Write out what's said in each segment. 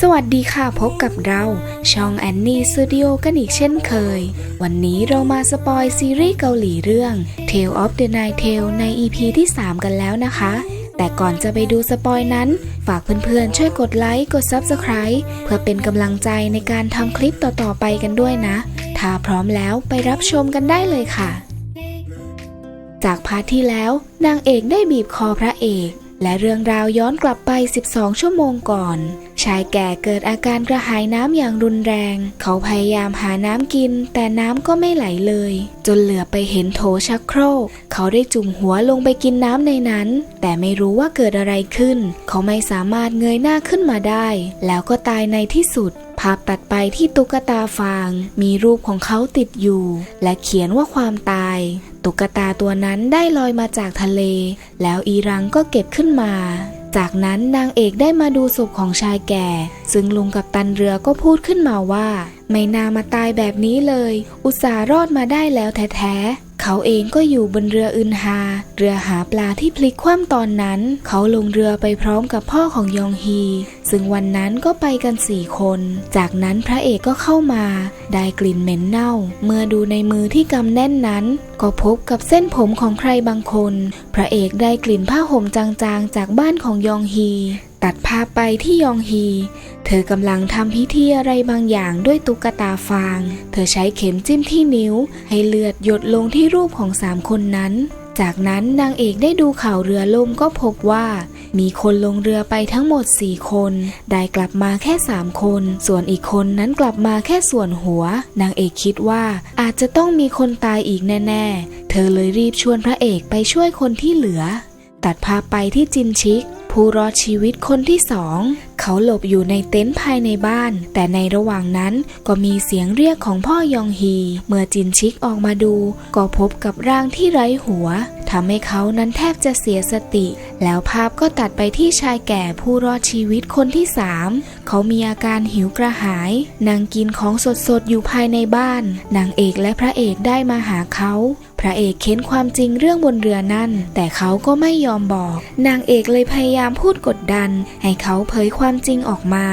สวัสดีค่ะพบกับเรา ช่องแอนนี่สตูดิโอกันอีกเช่นเคย วันนี้เรามาสปอยซีรีส์เกาหลีเรื่อง Tale of the Night Tale ใน EP ที่ 3 กันแล้วนะคะ แต่ก่อนจะไปดูสปอยนั้น ฝากเพื่อนๆ ช่วยกดไลค์กด Subscribe เพื่อเป็นกำลังใจในการทำคลิปต่อๆไปกันด้วยนะ ถ้าพร้อมแล้วไปรับชมกันได้เลยค่ะ จากพาร์ทที่แล้ว นางเอกได้บีบคอพระเอก และเรื่องราวย้อนกลับไป 12 ชั่วโมงก่อน ชายแก่เกิดอาการกระหายน้ำอย่างรุนแรง เขาพยายามหาน้ำกิน แต่น้ำก็ไม่ไหลเลย จนเหลือไปเห็นโถชักโครก เขาได้จุ่มหัวลงไปกินน้ำในนั้น แต่ไม่รู้ว่าเกิดอะไรขึ้น เขาไม่สามารถเงยหน้าขึ้นมาได้ แล้วก็ตายในที่สุดภาพตัดไปที่ตุ๊กตาฟาง มีรูปของเขาติดอยู่ และเขียนว่าความตาย ตุ๊กตาตัวนั้นได้ลอยมาจากทะเล แล้วอีรังก็เก็บขึ้นมา จากนั้นนางเอกได้มาดูศพของชายแก่ ซึ่งลุงกับตันเรือก็พูดขึ้นมาว่า ไม่น่ามาตายแบบนี้เลย อุตส่าห์รอดมาได้แล้วแท้ๆ เขาเองก็อยู่บนเรืออึนฮา เรือหาปลาที่พลิกคว่ำตอนนั้น เขาลงเรือไปพร้อมกับพ่อของยองฮี ซึ่งวันนั้นก็ไปกันสี่คน จากนั้นพระเอกก็เข้ามา ได้กลิ่นเหม็นเน่า เมื่อดูในมือที่กำแน่นนั้น ก็พบกับเส้นผมของใครบางคน พระเอกได้กลิ่นผ้าห่มจางๆ จากบ้านของยองฮี ตัดภาพไปที่ยองฮี เธอกำลังทำพิธีอะไรบางอย่างด้วยตุ๊กตาฟาง เธอใช้เข็มจิ้มที่นิ้ว ให้เลือดหยดลงที่รูปของสามคนนั้น จากนั้นนางเอกได้ดูข่าวเรือล่มก็พบว่า มีคนลงเรือไปทั้งหมด 4 คน ได้กลับมาแค่ 3 คน ส่วนอีกคนนั้นกลับมาแค่ส่วนหัว นางเอกคิดว่าอาจจะต้องมีคนตายอีกแน่ ๆ เธอเลยรีบชวนพระเอกไปช่วยคนที่เหลือ ตัดภาพไปที่จินชิก ผู้รอดชีวิตคนที่สอง เขาหลบอยู่ในเต็นท์ภายในบ้าน แต่ในระหว่างนั้นก็มีเสียงเรียกของพ่อยองฮี เมื่อจินชิกออกมาดู ก็พบกับร่างที่ไร้หัวทำให้เขานั้นแทบจะเสียสติ แล้วภาพก็ตัดไปที่ชายแก่ผู้รอดชีวิตคนที่สามเขามีอาการหิวกระหายนางกินของสดๆอยู่ภายในบ้านนางเอกและพระเอกได้มาหาเขา ระเอกเค้นความจริงเรื่องบนเรือนั่น แต่เขาก็ไม่ยอมบอก นางเอกเลยพยายามพูดกดดัน ให้เขาเผยความจริงออกมา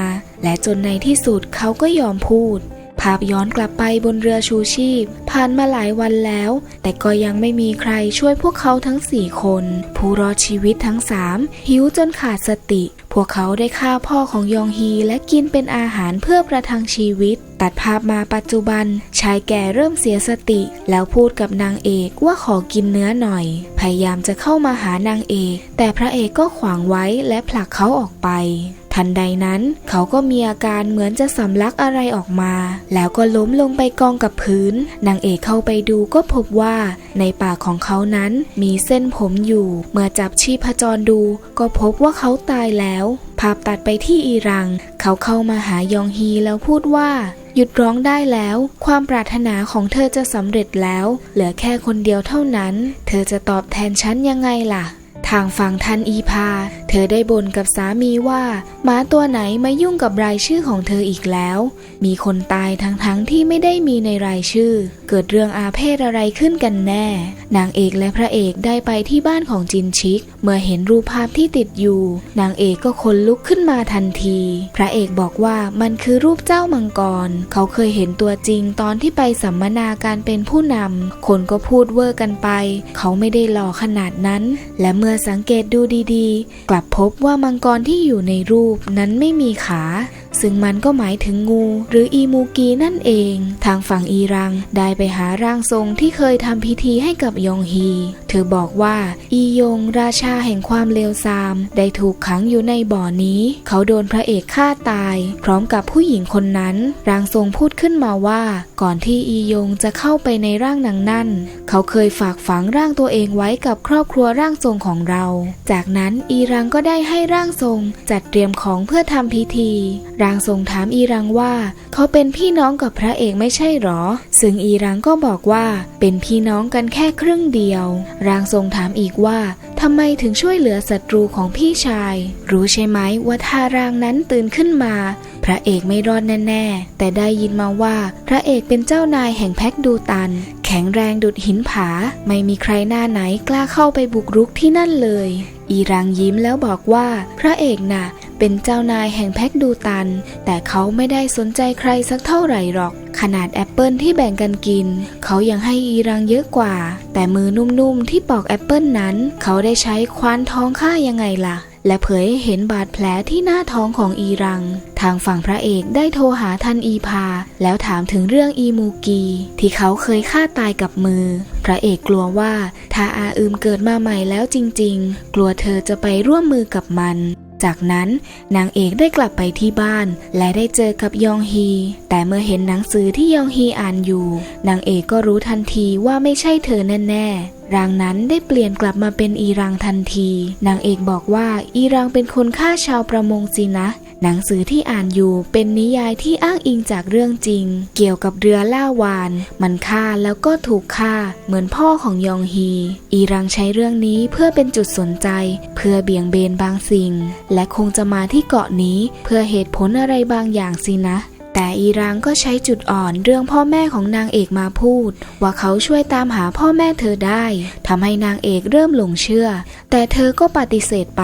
และจนในที่สุดเขาก็ยอมพูด ภาพย้อนกลับไปบนเรือชูชีพ ผ่านมาหลายวันแล้ว แต่ก็ยังไม่มีใครช่วยพวกเขาทั้งสี่คน ผู้รอดชีวิตทั้งสามหิวจนขาดสติ พวกเขาได้ฆ่าพ่อของยองฮีและกินเป็นอาหารเพื่อประทังชีวิต ตัดภาพมาปัจจุบัน ชายแก่เริ่มเสียสติ แล้วพูดกับนางเอกว่าขอกินเนื้อหน่อย พยายามจะเข้ามาหานางเอก แต่พระเอกก็ขวางไว้และผลักเขาออกไป ทันใดนั้นเขาก็มีอาการเหมือนจะสำลักอะไรออกมา แล้วก็ล้มลงไปกองกับพื้น นางเอกเข้าไปดูก็พบว่าในปากของเขานั้นมีเส้นผมอยู่ เมื่อจับชีพจรดู ก็พบว่าเขาตายแล้ว ภาพตัดไปที่อีรัง เขาเข้ามาหายองฮีแล้วพูดว่าหยุดร้องได้แล้ว ความปรารถนาของเธอจะสำเร็จแล้ว เหลือแค่คนเดียวเท่านั้น เธอจะตอบแทนฉันยังไงล่ะ ทางฝั่งทันอีพา เธอได้บ่นกับสามีว่าหมาตัวไหนมายุ่งกับรายชื่อของเธออีกแล้ว มีคนตายทั้งๆทที่ไม่ได้มีในรายชื่อ เกิดเรื่องอาเพศอะไรขึ้นกันแน่ นางเอกและพระเอกได้ไปที่บ้านของจินชิก เมื่อเห็นรูปภาพที่ติดอยู่ นางเอกก็ขนลุกขึ้นมาทันที พระเอกบอกว่ามันคือรูปเจ้ามังกร เขาเคยเห็นตัวจริงตอนที่ไปสัมมนาการเป็นผู้นำคนก็พูดเวอร์กันไป เขาไม่ได้หล่อขนาดนั้น และเมื่อสังเกตดูดีๆ กลับพบว่ามังกรที่อยู่ในรูปนั้นไม่มีขา ซึ่งมันก็หมายถึงงูหรืออีมูกีนั่นเอง ทางฝั่งอีรังได้ไปหาร่างทรงที่เคยทำพิธีให้กับยองฮี เธอบอกว่า อียงราชาแห่งความเลวทราม ได้ถูกขังอยู่ในบ่อนี้ เขาโดนพระเอกฆ่าตาย พร้อมกับผู้หญิงคนนั้น ร่างทรงพูดขึ้นมาว่า ก่อนที่อียงจะเข้าไปในร่างนางนั่น เขาเคยฝากฝังร่างตัวเองไว้กับครอบครัวร่างทรงของเรา จากนั้นอีรังก็ได้ให้ร่างทรงจัดเตรียมของเพื่อทำพิธีร่างทรงถามอีรังว่า เขาเป็นพี่น้องกับพระเอกไม่ใช่หรอ ซึ่งอีรังก็บอกว่าเป็นพี่น้องกันแค่ครึ่งเดียว ร่างทรงถามอีกว่าทำไมถึงช่วยเหลือศัตรูของพี่ชาย รู้ใช่ไหมว่าถ้าร่างนั้นตื่นขึ้นมา พระเอกไม่รอดแน่ๆ แต่ได้ยินมาว่าพระเอกเป็นเจ้านายแห่งแพ็กดูตัน แข็งแรงดุดหินผา ไม่มีใครหน้าไหนกล้าเข้าไปบุกรุกที่นั่นเลย อีรังยิ้มแล้วบอกว่า พระเอกน่ะ เป็นเจ้านายแห่งแพ็กดูตัน แต่เขาไม่ได้สนใจใครสักเท่าไหร่หรอก ขนาดแอปเปิลที่แบ่งกันกิน เขายังให้อีรังเยอะกว่า แต่มือนุ่มๆที่ปอกแอปเปิลนั้น เขาได้ใช้ควานทองฆ่ายังไงล่ะ และเผยให้เห็นบาดแผลที่หน้าท้องของอีรัง ทางฝั่งพระเอกได้โทรหาทันอีพา แล้วถามถึงเรื่องอีมูกี ที่เขาเคยฆ่าตายกับมือ พระเอกกลัวว่าถ้าอาอืมเกิดมาใหม่แล้วจริง ๆ กลัวเธอจะไปร่วมมือกับมัน จากนั้นนางเอกได้กลับไปที่บ้าน และได้เจอกับยองฮี แต่เมื่อเห็นหนังสือที่ยองฮีอ่านอยู่ นางเอกก็รู้ทันทีว่าไม่ใช่เธอแน่ๆ ร่างนั้นได้เปลี่ยนกลับมาเป็นอีรังทันที นางเอกบอกว่าอีรังเป็นคนฆ่าชาวประมงสินะ หนังสือที่อ่านอยู่เป็นนิยายที่อ้างอิงจากเรื่องจริง เกี่ยวกับเรือล่าวาน มันฆ่าแล้วก็ถูกฆ่า เหมือนพ่อของยองฮี อีรังใช้เรื่องนี้เพื่อเป็นจุดสนใจ เพื่อเบี่ยงเบนบางสิ่ง และคงจะมาที่เกาะนี้ เพื่อเหตุผลอะไรบางอย่างสินะแต่อีรังก็ใช้จุดอ่อนเรื่องพ่อแม่ของนางเอกมาพูด ว่าเขาช่วยตามหาพ่อแม่เธอได้ทำให้นางเอกเริ่มหลงเชื่อ แต่เธอก็ปฏิเสธไป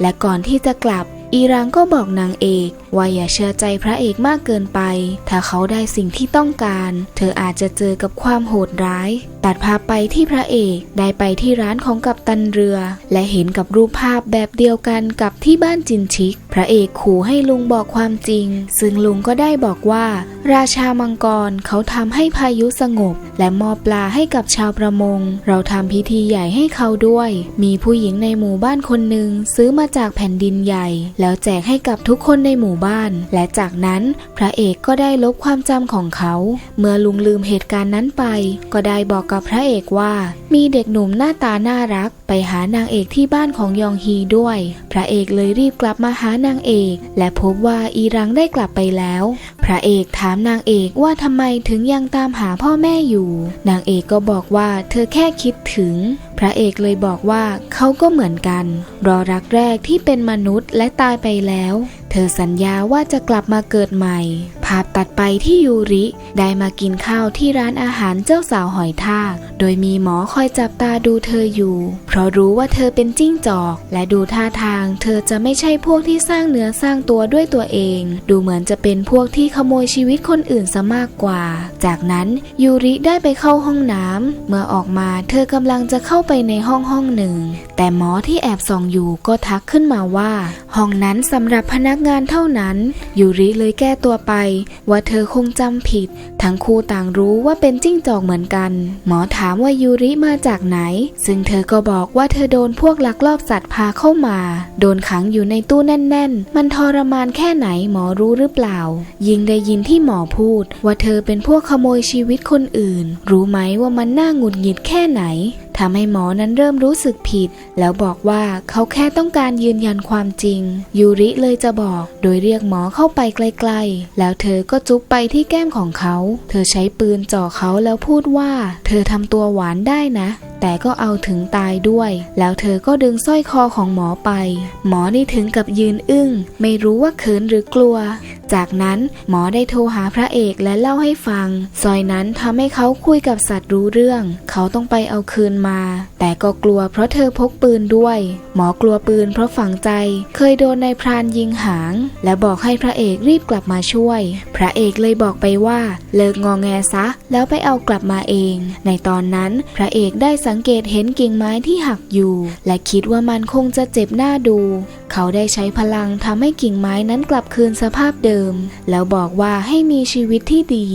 และก่อนที่จะกลับ อีรังก็บอกนางเอก ว่าอย่าเชื่อใจพระเอกมากเกินไป ถ้าเขาได้สิ่งที่ต้องการ เธออาจจะเจอกับความโหดร้าย ตัดภาพไปที่พระเอกได้ไปที่ร้านของกัปตันเรือ และเห็นกับรูปภาพแบบเดียวกันกับที่บ้านจินชิก พระเอกขู่ให้ลุงบอกความจริง ซึ่งลุงก็ได้บอกว่า ราชามังกรเขาทำให้พายุสงบ และมอบปลาให้กับชาวประมง เราทำพิธีใหญ่ให้เขาด้วย มีผู้หญิงในหมู่บ้านคนหนึ่งซื้อมาจากแผ่นดินใหญ่ แล้วแจกให้กับทุกคนในหมู่บ้าน และจากนั้นพระเอกก็ได้ลบความจำของเขา เมื่อลุงลืมเหตุการณ์นั้นไป ก็ได้บอกกับพระเอกว่า มีเด็กหนุ่มหน้าตาน่ารัก ไปหานางเอกที่บ้านของยองฮีด้วย พระเอกเลยรีบกลับมาหานางเอก และพบว่าอีรังได้กลับไปแล้ว พระเอกถามนางเอกว่าทำไมถึงยังตามหาพ่อแม่อยู่ นางเอกก็บอกว่าเธอแค่คิดถึง พระเอกเลยบอกว่าเขาก็เหมือนกัน รอรักแรกที่เป็นมนุษย์และตายไปแล้ว เธอสัญญาว่าจะกลับมาเกิดใหม่าพตัดไปที่ยูริ ได้มากินข้าวที่ร้านอาหารเจ้าสาวหอยทาก โดยมีหมอคอยจับตาดูเธออยู่ เพราะรู้ว่าเธอเป็นจิ้งจอก และดูท่าทาง เธอจะไม่ใช่พวกที่สร้างเนื้อสร้างตัวด้วยตัวเอง ดูเหมือนจะเป็นพวกที่ขโมยชีวิตคนอื่นซะมากกว่า จากนั้นยูริได้ไปเข้าห้องน้ำเมื่อออกมาเธอกำลังจะเข้าไปในห้องห้องหนึ่ง แต่หมอที่แอบส่องอยู่ก็ทักขึ้นมาว่า ห้องนั้นสำหรับพนักงานเท่านั้นยูริเลยแก้ตัวไปว่าเธอคงจำผิด ทั้งคู่ต่างรู้ว่าเป็นจิ้งจอกเหมือนกัน หมอถามว่ายูริมาจากไหน ซึ่งเธอก็บอกว่าเธอโดนพวกลักลอบสัตว์พาเข้ามา โดนขังอยู่ในตู้แน่น ๆ มันทรมานแค่ไหนหมอรู้หรือเปล่า ยิงได้ยินที่หมอพูด ว่าเธอเป็นพวกขโมยชีวิตคนอื่น รู้ไหมว่ามันน่าหงุดหงิดแค่ไหน ทำให้หมอนั้นเริ่มรู้สึกผิด แล้วบอกว่าเขาแค่ต้องการยืนยันความจริง ยูริเลยจะบอก โดยเรียกหมอเข้าไปใกล้ๆแล้วเธอก็จุ๊บไปที่แก้มของเขา เธอใช้ปืนจ่อเขาแล้วพูดว่า เธอทำตัวหวานได้นะ แต่ก็เอาถึงตายด้วย แล้วเธอก็ดึงสร้อยคอของหมอไป หมอนี่ถึงกับยืนอึ้ง ไม่รู้ว่าเขินหรือกลัว จากนั้นหมอได้โทรหาพระเอกและเล่าให้ฟัง ซอยนั้นทำให้เขาคุยกับสัตว์รู้เรื่อง เขาต้องไปเอาคืนมาแต่ก็กลัวเพราะเธอพกปืนด้วย หมอกลัวปืนเพราะฝังใจ เคยโดนนายพรานยิงหาง และบอกให้พระเอกรีบกลับมาช่วย พระเอกเลยบอกไปว่าเลิกงอแงซะ แล้วไปเอากลับมาเอง ในตอนนั้นพระเอกได้สังเกตเห็นกิ่งไม้ที่หักอยู่ และคิดว่ามันคงจะเจ็บหน้าดู เขาได้ใช้พลังทำให้กิ่งไม้นั้นกลับคืนสภาพเดิม แล้วบอกว่าให้มีชีวิตที่ดี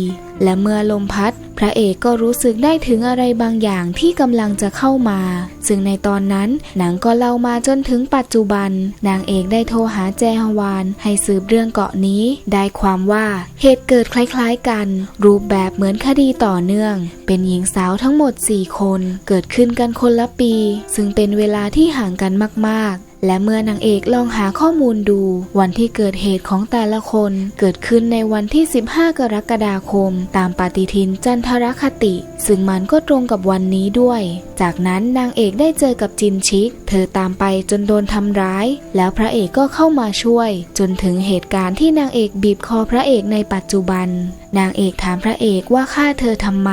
และเมื่อลมพัด พระเอกก็รู้สึกได้ถึงอะไรบางอย่างที่กำลังจะเข้ามา ซึ่งในตอนนั้นหนังก็เล่ามาจนถึงปัจจุบัน นางเอกได้โทรหาแจฮวาน ให้สืบเรื่องเกาะนี้ ได้ความว่าเหตุเกิดคล้ายๆกัน รูปแบบเหมือนคดีต่อเนื่อง เป็นหญิงสาวทั้งหมด 4 คน เกิดขึ้นกันคนละปี ซึ่งเป็นเวลาที่ห่างกันมากๆ และเมื่อนางเอกลองหาข้อมูลดู วันที่เกิดเหตุของแต่ละคนเกิดขึ้นในวันที่ 15 กรกฎาคม ตามปฏิทินจันทรคติ ซึ่งมันก็ตรงกับวันนี้ด้วย จากนั้นนางเอกได้เจอกับจินชิก เธอตามไปจนโดนทำร้าย แล้วพระเอกก็เข้ามาช่วย จนถึงเหตุการณ์ที่นางเอกบีบคอพระเอกในปัจจุบัน นางเอกถามพระเอกว่าฆ่าเธอทำไม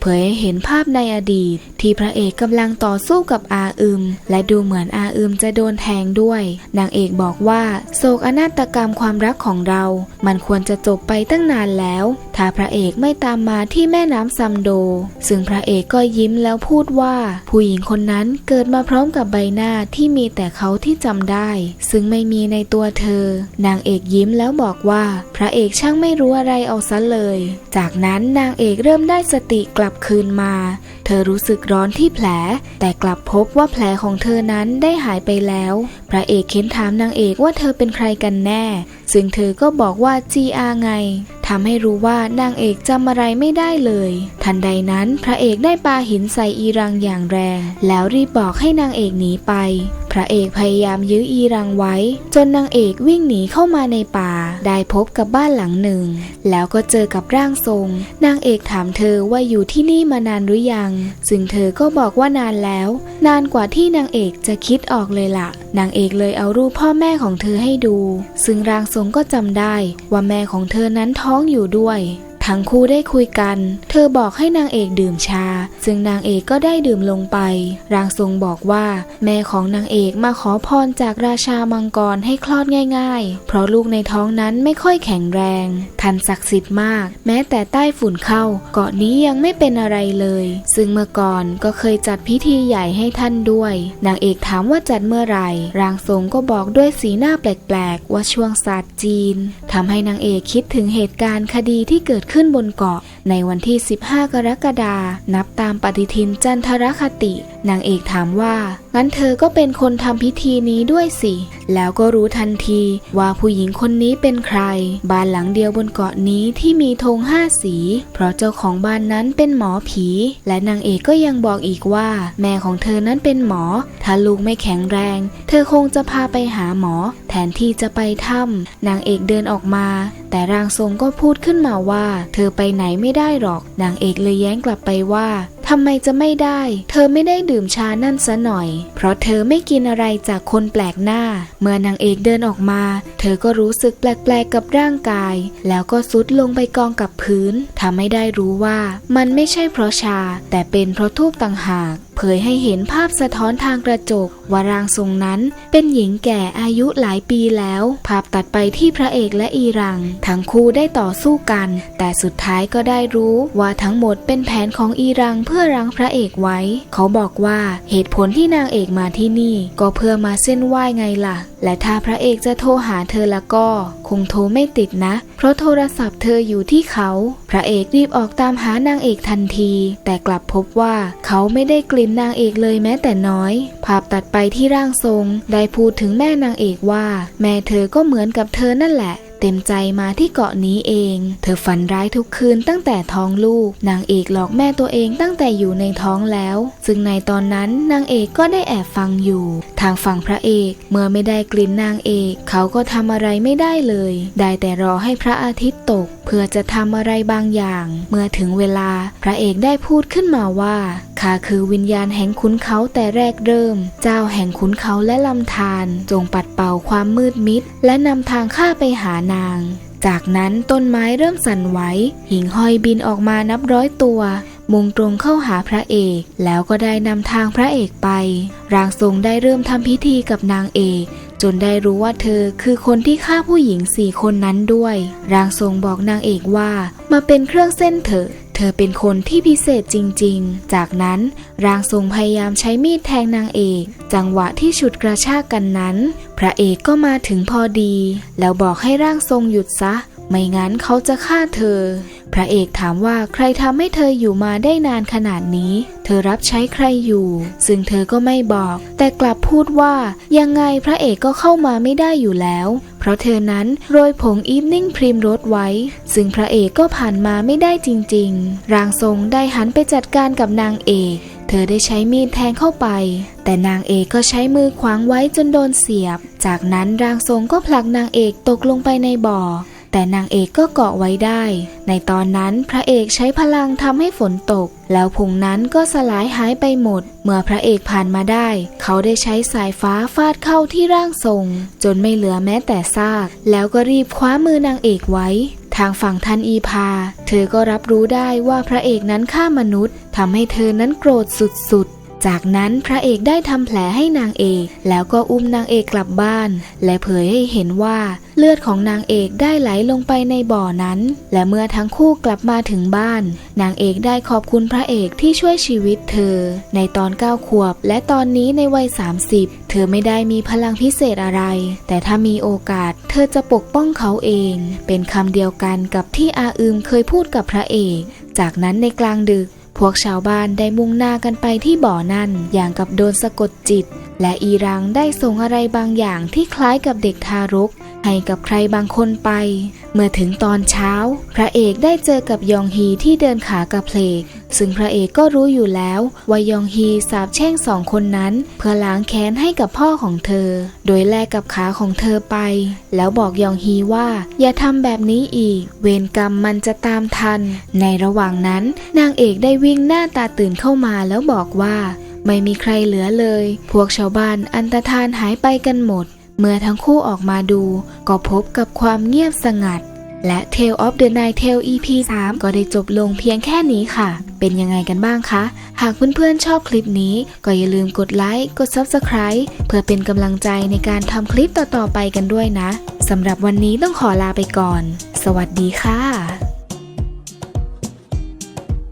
เผยให้เห็นภาพในอดีต ที่พระเอกกำลังต่อสู้กับอาอึม และดูเหมือนอาอึมจะโดนแทงด้วย นางเอกบอกว่า โศกอนาตกรรมความรักของเรา มันควรจะจบไปตั้งนานแล้ว ถ้าพระเอกไม่ตามมาที่แม่น้ำซัมโด ซึ่งพระเอกก็ยิ้มแล้วพูดว่า ผู้หญิงคนนั้นเกิดมาพร้อมกับใบหน้าที่มีแต่เขาที่จำได้ ซึ่งไม่มีในตัวเธอ นางเอกยิ้มแล้วบอกว่า พระเอกช่างไม่รู้อะไรเอาซะเลยจากนั้นนางเอกเริ่มได้สติกลับคืนมา เธอรู้สึกร้อนที่แผล แต่กลับพบว่าแผลของเธอนั้นได้หายไปแล้ว พระเอกเค้นถามนางเอกว่าเธอเป็นใครกันแน่ ซึ่งเธอก็บอกว่าจีอาไงทำให้รู้ว่านางเอกจำอะไรไม่ได้เลย ทันใดนั้นพระเอกได้ปาหินใส่อีรังอย่างแรง แล้วรีบบอกให้นางเอกหนีไปพระเอกพยายามยื้ออีรังไว้ จนนางเอกวิ่งหนีเข้ามาในป่า ได้พบกับบ้านหลังหนึ่ง แล้วก็เจอกับร่างทรง นางเอกถามเธอว่าอยู่ที่นี่มานานหรือยัง ซึ่งเธอก็บอกว่านานแล้ว นานกว่าที่นางเอกจะคิดออกเลยล่ะ นางเอกเลยเอารูปพ่อแม่ของเธอให้ดู ซึ่งร่างทรงก็จำได้ว่าแม่ของเธอนั้นท้องอยู่ด้วย ทั้งคู่ได้คุยกัน เธอบอกให้นางเอกดื่มชา ซึ่งนางเอกก็ได้ดื่มลงไป ร่างทรงบอกว่า แม่ของนางเอกมาขอพรจากราชามังกรให้คลอดง่าย ๆ เพราะลูกในท้องนั้นไม่ค่อยแข็งแรง ทันศักดิ์สิทธิ์มาก แม้แต่ใต้ฝุ่นเข้า เกาะนี้ยังไม่เป็นอะไรเลย ซึ่งเมื่อก่อนก็เคยจัดพิธีใหญ่ให้ท่านด้วย นางเอกถามว่าจัดเมื่อไหร่ ร่างทรงก็บอกด้วยสีหน้าแปลกๆ ว่าช่วงศาสตร์จีนทำให้นางเอกคิดถึงเหตุการณ์คดีที่เกิดขึ้นบนเกาะในวันที่ 15 กรกฎานับตามปฏิทินจันทรคติ นางเอกถามว่า งั้นเธอก็เป็นคนทำพิธีนี้ด้วยสิ แล้วก็รู้ทันทีว่าผู้หญิงคนนี้เป็นใคร บ้านหลังเดียวบนเกาะนี้ที่มีธงห้าสี เพราะเจ้าของบ้านนั้นเป็นหมอผี และนางเอกก็ยังบอกอีกว่า แม่ของเธอนั้นเป็นหมอ ถ้าลูกไม่แข็งแรง เธอคงจะพาไปหาหมอ แทนที่จะไปถ้ำนางเอกเดินออกมา แต่ร่างทรงก็พูดขึ้นมาว่า เธอไปไหนไม่ไม่ได้หรอก นางเอกเลยแย้งกลับไปว่า ทำไมจะไม่ได้ เธอไม่ได้ดื่มชานั่นซะหน่อย เพราะเธอไม่กินอะไรจากคนแปลกหน้า เมื่อนางเอกเดินออกมา เธอก็รู้สึกแปลกๆกับร่างกาย แล้วก็ซุดลงไปกองกับพื้นทำให้ได้รู้ว่า มันไม่ใช่เพราะชา แต่เป็นเพราะทูบต่างหากเผยให้เห็นภาพสะท้อนทางกระจกว่าร่างทรงนั้นเป็นหญิงแก่อายุหลายปีแล้ว ภาพตัดไปที่พระเอกและอีรัง ทั้งคู่ได้ต่อสู้กัน แต่สุดท้ายก็ได้รู้ว่าทั้งหมดเป็นแผนของอีรังเพื่อื่อรั้งพระเอกไว้ เขาบอกว่าเหตุผลที่นางเอกมาที่นี่ ก็เพื่อมาเส้นไหว้ไงล่ะ และถ้าพระเอกจะโทรหาเธอแล้วก็ คงโทรไม่ติดนะ เพราะโทรศัพท์เธออยู่ที่เขา พระเอกรีบออกตามหานางเอกทันที แต่กลับพบว่าเขาไม่ได้กลิ่นนางเอกเลยแม้แต่น้อย ภาพตัดไปที่ร่างทรง ได้พูดถึงแม่นางเอกว่า แม่เธอก็เหมือนกับเธอนั่นแหละ เต็มใจมาที่เกาะนี้เอง เธอฝันร้ายทุกคืนตั้งแต่ท้องลูก นางเอกหลอกแม่ตัวเองตั้งแต่อยู่ในท้องแล้ว ซึ่งในตอนนั้นนางเอกก็ได้แอบฟังอยู่ ทางฝั่งพระเอกเมื่อไม่ได้กลิ่นนางเอก เขาก็ทำอะไรไม่ได้เลย ได้แต่รอให้พระอาทิตย์ตก เพื่อจะทำอะไรบางอย่าง เมื่อถึงเวลาพระเอกได้พูดขึ้นมาว่า ข้าคือวิญญาณแห่งขุนเขาแต่แรกเริ่ม เจ้าแห่งขุนเขาและลำธารจงปัดเป่าความมืดมิด และนำทางข้าไปหานาง จากนั้นต้นไม้เริ่มสั่นไหวหิ่งห้อยบินออกมานับร้อยตัวมุ่งตรงเข้าหาพระเอก แล้วก็ได้นำทางพระเอกไป ร่างทรงได้เริ่มทำพิธีกับนางเอก จนได้รู้ว่าเธอคือคนที่ฆ่าผู้หญิงสี่คนนั้นด้วย ร่างทรงบอกนางเอกว่า มาเป็นเครื่องเส้นเถอะ ธอเป็นคนที่พิเศษจริงๆ จากนั้นร่างทรงพยายามใช้มีดแทงนางเอก จังหวะที่ฉุดกระชากกันนั้น พระเอกก็มาถึงพอดี แล้วบอกให้ร่างทรงหยุดซะ ไม่งั้นเขาจะฆ่าเธอ พระเอกถามว่าใครทำให้เธออยู่มาได้นานขนาดนี้ เธอรับใช้ใครอยู่ ซึ่งเธอก็ไม่บอก แต่กลับพูดว่ายังไงพระเอกก็เข้ามาไม่ได้อยู่แล้ว เพราะเธอนั้นโรยผงอีฟนิ่งพรีมรสไว้ ซึ่งพระเอกก็ผ่านมาไม่ได้จริงๆ ร่างทรงได้หันไปจัดการกับนางเอกเธอได้ใช้มีดแทงเข้าไป แต่นางเอกก็ใช้มือขวางไว้จนโดนเสียบ จากนั้นร่างทรงก็ผลักนางเอกตกลงไปในบ่อ แต่นางเอกก็เกาะไว้ได้ ในตอนนั้นพระเอกใช้พลังทำให้ฝนตก แล้วผงนั้นก็สลายหายไปหมด เมื่อพระเอกผ่านมาได้ เขาได้ใช้สายฟ้าฟาดเข้าที่ร่างทรง จนไม่เหลือแม้แต่ซาก แล้วก็รีบคว้ามือนางเอกไว้ทางฝั่งท่านอีพา เธอก็รับรู้ได้ว่าพระเอกนั้นฆ่ามนุษย์ทำให้เธอนั้นโกรธสุดๆ จากนั้นพระเอกได้ทำแผลให้นางเอก แล้วก็อุ้มนางเอกกลับบ้าน และเผยให้เห็นว่าเลือดของนางเอกได้ไหลลงไปในบ่อนั้น และเมื่อทั้งคู่กลับมาถึงบ้าน นางเอกได้ขอบคุณพระเอกที่ช่วยชีวิตเธอ ในตอน9ขวบ และตอนนี้ในวัย 30 เธอไม่ได้มีพลังพิเศษอะไร แต่ถ้ามีโอกาสเธอจะปกป้องเขาเอง เป็นคำเดียวกันกับที่อาอึมเคยพูดกับพระเอก จากนั้นในกลางดึก พวกชาวบ้านได้มุ่งหน้ากันไปที่บ่อนั่นอย่างกับโดนสะกดจิต และอีรังได้ส่งอะไรบางอย่างที่คล้ายกับเด็กทารก ให้กับใครบางคนไป เมื่อถึงตอนเช้า พระเอกได้เจอกับยองฮีที่เดินขากระเพลก ซึ่งพระเอกก็รู้อยู่แล้วว่ายองฮีสาบแช่งสองคนนั้น เพื่อล้างแค้นให้กับพ่อของเธอ โดยแลกกับขาของเธอไป แล้วบอกยองฮีว่า อย่าทำแบบนี้อีก เวรกรรมมันจะตามทัน ในระหว่างนั้น นางเอกได้วิ่งหน้าตาตื่นเข้ามาแล้วบอกว่า ไม่มีใครเหลือเลย พวกชาวบ้านอันตรธานหายไปกันหมด เมื่อทั้งคู่ออกมาดู ก็พบกับความเงียบสงัด และ Tale of the Night Tale EP 3 ก็ได้จบลงเพียงแค่นี้ค่ะ เป็นยังไงกันบ้างคะ หากเพื่อนๆชอบคลิปนี้ ก็อย่าลืมกดไลค์ กด Subscribe เพื่อเป็นกำลังใจในการทำคลิปต่อๆไปกันด้วยนะสำหรับวันนี้ต้องขอลาไปก่อน สวัสดีค่ะ